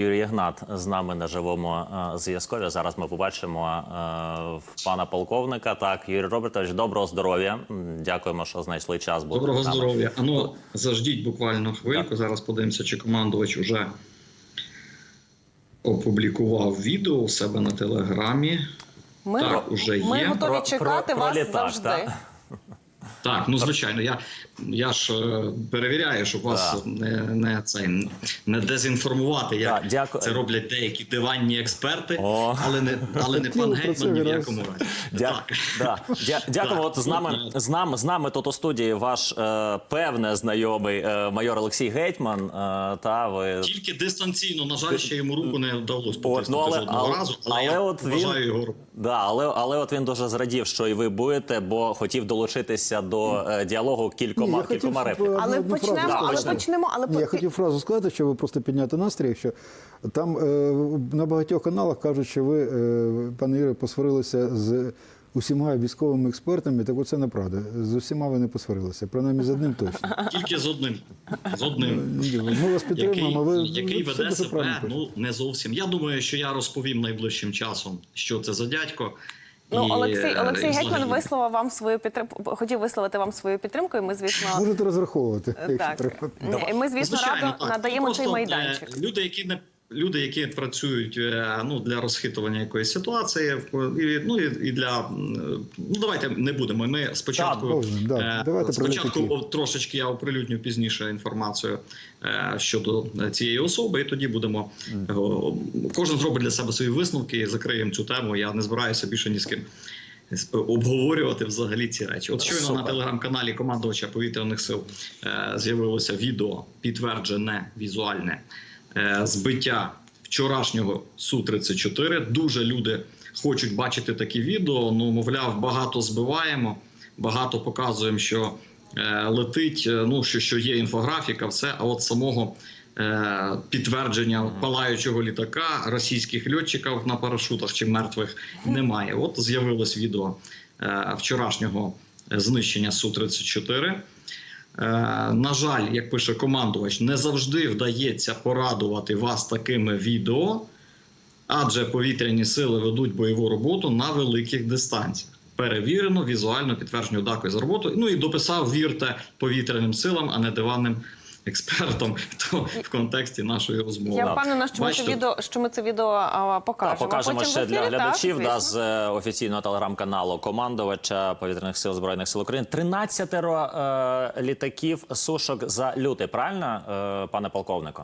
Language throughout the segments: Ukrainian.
Юрій Ігнат з нами на живому е, зв'язкові. Зараз ми побачимо е, пана полковника. Так, Юрій Робертович, доброго здоров'я. Дякуємо, що знайшли час. бути Доброго нами. здоров'я. А ну заждіть буквально хвильку. Зараз подивимося, чи командувач уже опублікував відео у себе на телеграмі. Ми, Так, уже ми є. готові Про- чекати про- про вас літак, завжди. так? Так, ну звичайно, я, я ж е, перевіряю, щоб вас Так. не, не, це, не дезінформувати. Як Так, дякую. це роблять деякі диванні експерти, О. але не але не пан Гетьман ні в якому разі. Дя... Так. Да. Дя... Дякуємо. От з нами Ну, з нами з нами тут у студії ваш е, певне знайомий е, майор Олексій Гетьман. Е, та ви Тільки дистанційно, на жаль, ще йому руку не вдалося От, потиснути ну, але- жодного але- разу, але, але я от він- його руку. Да, але, але от він дуже зрадів, що і ви будете, бо хотів долучитися до е, діалогу кількома, хотів, кількома щоб, репліками. е, Але одну почнемо, але Почнемо. почнемо. Але Ні, я хотів фразу сказати, щоб просто підняти настрій. Що там е, на багатьох каналах кажуть, що ви, е, пане Юре, посварилися з усіма військовими експертами. Так оце неправда. З усіма ви не посварилися, принаймні з одним точно. Тільки з одним. З одним. Ми вас підтримуємо. Ви який, який ви веде себе ну не зовсім. Я думаю, що я розповім найближчим часом, що це за дядько. Ну, І, Олексій, е, Олексій Гетьман висловив вам свою підтримку, хотів висловити вам свою підтримку, і ми, звісно, Можете розраховувати. якщо так. треба. І ми, звісно, Звичайно, радо так. надаємо цей е, майданчик. Люди, які не люди, які працюють е, ну для розхитування якоїсь ситуації, і, ну і, і для ну давайте не будемо. Ми спочатку Так, можна, да. е, Давайте спочатку трошечки я оприлюдню пізніше інформацію е, щодо цієї особи, і тоді будемо е, кожен зробить для себе свої висновки і закриємо цю тему. Я не збираюся більше ні з ким. Обговорювати взагалі ці речі. От щойно на телеграм-каналі командувача повітряних сил е, з'явилося відео підтверджене візуальне збиття вчорашнього су 34 Дуже люди хочуть бачити такі відео. Ну мовляв, багато збиваємо, багато показуємо, що е, летить. е, Ну що, що є інфографіка, все. А от самого е, підтвердження палаючого літака російських льотчиків на парашутах чи мертвих немає. От з'явилось відео е, вчорашнього знищення су 34 Е, на жаль, як пише командувач, не завжди вдається порадувати вас такими відео, адже повітряні сили ведуть бойову роботу на великих дистанціях. Перевірено, візуально підтверджено дякую за роботу. Ну і дописав вірте повітряним силам, а не диванним експертам то в контексті нашої розмови. Я впевнена, що ми це відео, що ми це відео а, покажемо. Так, покажемо Потім ще ефірі, для так, глядачів да, з е, офіційного телеграм-каналу командувача повітряних сил збройних сил України. 13 е, літаків сушок за лютий. Правильно, е, пане полковнику?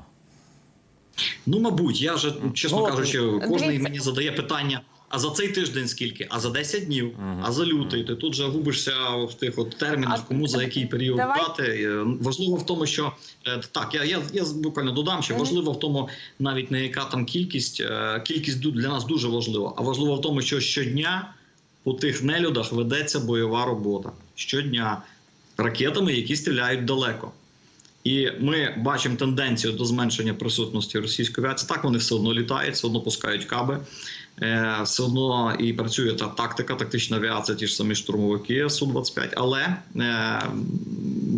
Ну, мабуть, я вже чесно Ну, кажучи, кожен мені задає питання. А за цей тиждень скільки? А за 10 днів, а за лютий. Ти тут же губишся в тих от термінах, А кому за який період давай- дати. Е, Важливо в тому, що е, так, я, я, я буквально додам, що важливо в тому, навіть не яка там кількість, е, кількість для нас дуже важлива, а важливо в тому, що щодня по тих нелюдах ведеться бойова робота. Щодня ракетами, які стріляють далеко. І ми бачимо тенденцію до зменшення присутності російської авіації. Так вони все одно літають, все одно пускають каби, все одно і працює та тактика, тактична авіація, ті ж самі штурмовики Су-25, але е,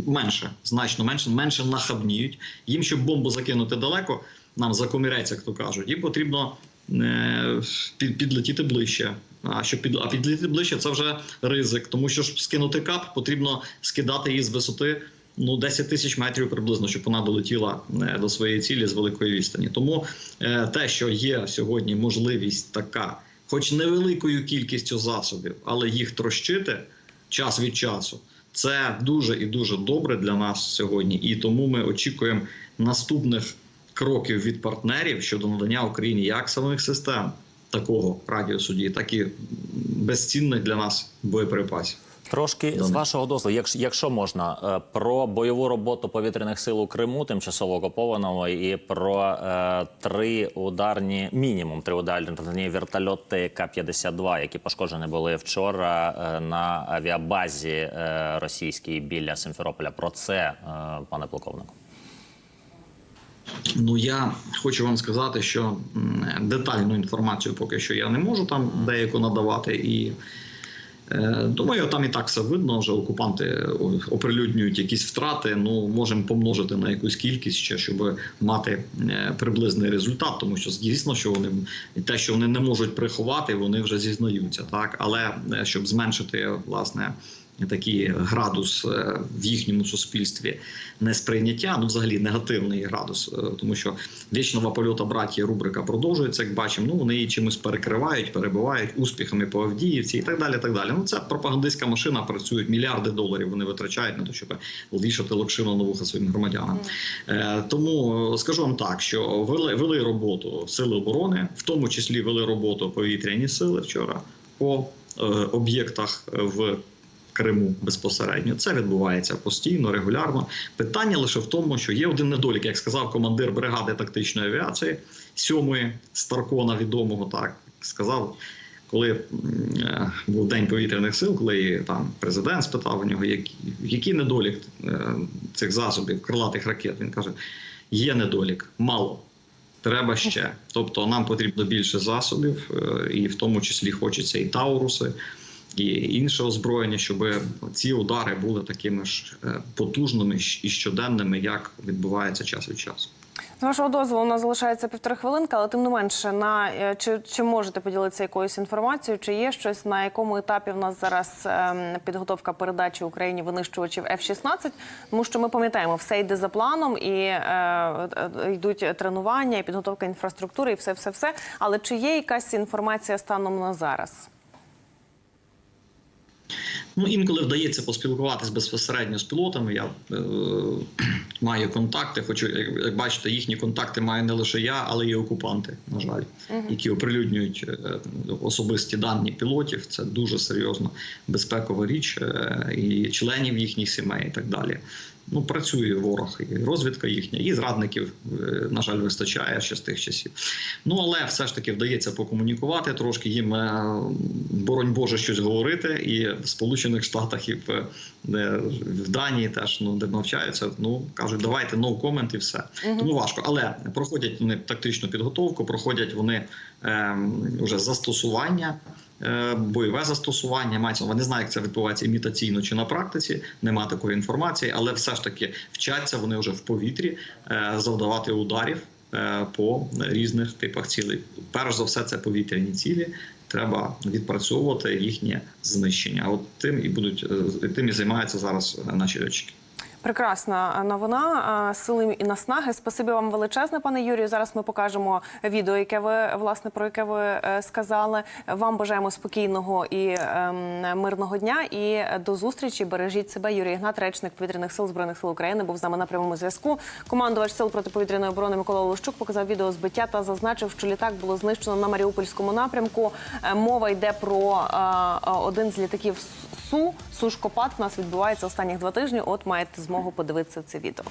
менше, значно менше, менше нахабніють. Їм, щоб бомбу закинути далеко, нам закоміреться, як то кажуть, їм потрібно е, підлетіти ближче. А щоб під, а підлетіти ближче, це вже ризик, тому що щоб скинути кап, потрібно скидати її з висоти ну 10 тисяч метрів приблизно, щоб вона долетіла е, до своєї цілі з великої відстані. Тому е, те, що є сьогодні можливість така, хоч невеликою кількістю засобів, але їх трощити час від часу, це дуже і дуже добре для нас сьогодні. І тому ми очікуємо наступних кроків від партнерів щодо надання Україні як самих систем такого радіусу дії, так і безцінних для нас боєприпасів. Трошки з вашого дозволу, якщо, якщо можна, е, про бойову роботу повітряних сил у Криму, тимчасово окупованого, і про е, три ударні, мінімум три ударні вертольоти К-52, які пошкоджені були вчора е, на авіабазі е, російській біля Симферополя. Про це, е, пане полковнику. Ну я хочу вам сказати, що детальну інформацію поки що я не можу там деяку надавати, і Думаю, там і так все видно. Вже окупанти оприлюднюють якісь втрати. Ну можемо помножити на якусь кількість ще, щоб мати е, приблизний результат. Тому що звісно, що вони те, що вони не можуть приховати, вони вже зізнаються. Так, але е, щоб зменшити власне. Такий градус е, в їхньому суспільстві несприйняття, ну взагалі негативний градус, е, тому що вічного польота братії рубрика продовжується, як бачимо. Ну вони її чимось перекривають, перебивають успіхами по Авдіївці і так далі. Так далі. Ну це пропагандистська машина. Працюють мільярди доларів. Вони витрачають на те, щоб вішати локшину на вуха своїм громадянам. Е, Тому скажу вам так, що вели, вели роботу сили оборони, в тому числі вели роботу повітряні сили вчора по е, об'єктах в. Криму безпосередньо це відбувається постійно, регулярно. Питання лише в тому, що є один недолік, як сказав командир бригади тактичної авіації сьомої Старкона, відомого так сказав, коли е, був день повітряних сил, коли там президент спитав у нього, які, який недолік е, цих засобів крилатих ракет. Він каже: є недолік, мало. Треба ще. Тобто нам потрібно більше засобів, е, і в тому числі хочеться і тауруси, і інше озброєння, щоб ці удари були такими ж е, потужними і щоденними, як відбувається час від часу. З вашого дозволу, у нас залишається півтори хвилинки, але тим не менше, на е, чи, чи можете поділитися якоюсь інформацією, чи є щось, на якому етапі в нас зараз ем, підготовка передачі Україні винищувачів F-16? Тому що ми пам'ятаємо, все йде за планом, і е, е, йдуть тренування, і підготовка інфраструктури, і все, все, все. Але чи є якась інформація станом на зараз? Ну, інколи вдається поспілкуватись безпосередньо з пілотами. Я е, маю контакти. Хочу, як, як бачите, їхні контакти маю не лише я, але й окупанти, на жаль, які оприлюднюють е, особисті дані пілотів. Це дуже серйозна безпекова річ е, і членів їхніх сімей, і так далі. Ну, працює ворог, і розвідка їхня, і зрадників, е, на жаль, вистачає ще з тих часів. Ну але все ж таки вдається покомунікувати трошки їм, е, боронь Боже, щось говорити. І в Сполучених Штатах, і в, е, в Данії теж ну де навчаються. Ну кажуть, давайте no comment і все. Тому важко. Але проходять вони тактичну підготовку, проходять вони ем, вже застосування. Е, Бойове застосування мається вони знають, як це відбувається імітаційно чи на практиці. Нема такої інформації, але все ж таки вчаться вони вже в повітрі е, завдавати ударів е, по різних типах цілей. Перш за все, це повітряні цілі. Треба відпрацьовувати їхнє знищення. От тим і будуть тим і займаються зараз наші льотчики. Прекрасна новина. Сили і наснаги. Спасибі вам величезне, пане Юрію. Зараз ми покажемо відео, яке ви власне про яке ви е, сказали. Вам бажаємо спокійного і ем, мирного дня. І до зустрічі. Бережіть себе. Юрій Ігнат, речник повітряних сил збройних сил України, був з нами на прямому зв'язку. Командувач сил протиповітряної оборони Микола Лущук показав відео збиття та зазначив, що літак було знищено на Маріупольському напрямку. Е, Мова йде про е, е, один з літаків Су. Сушкопад в нас відбувається останніх два тижні. От маєте змогу подивитися це відео.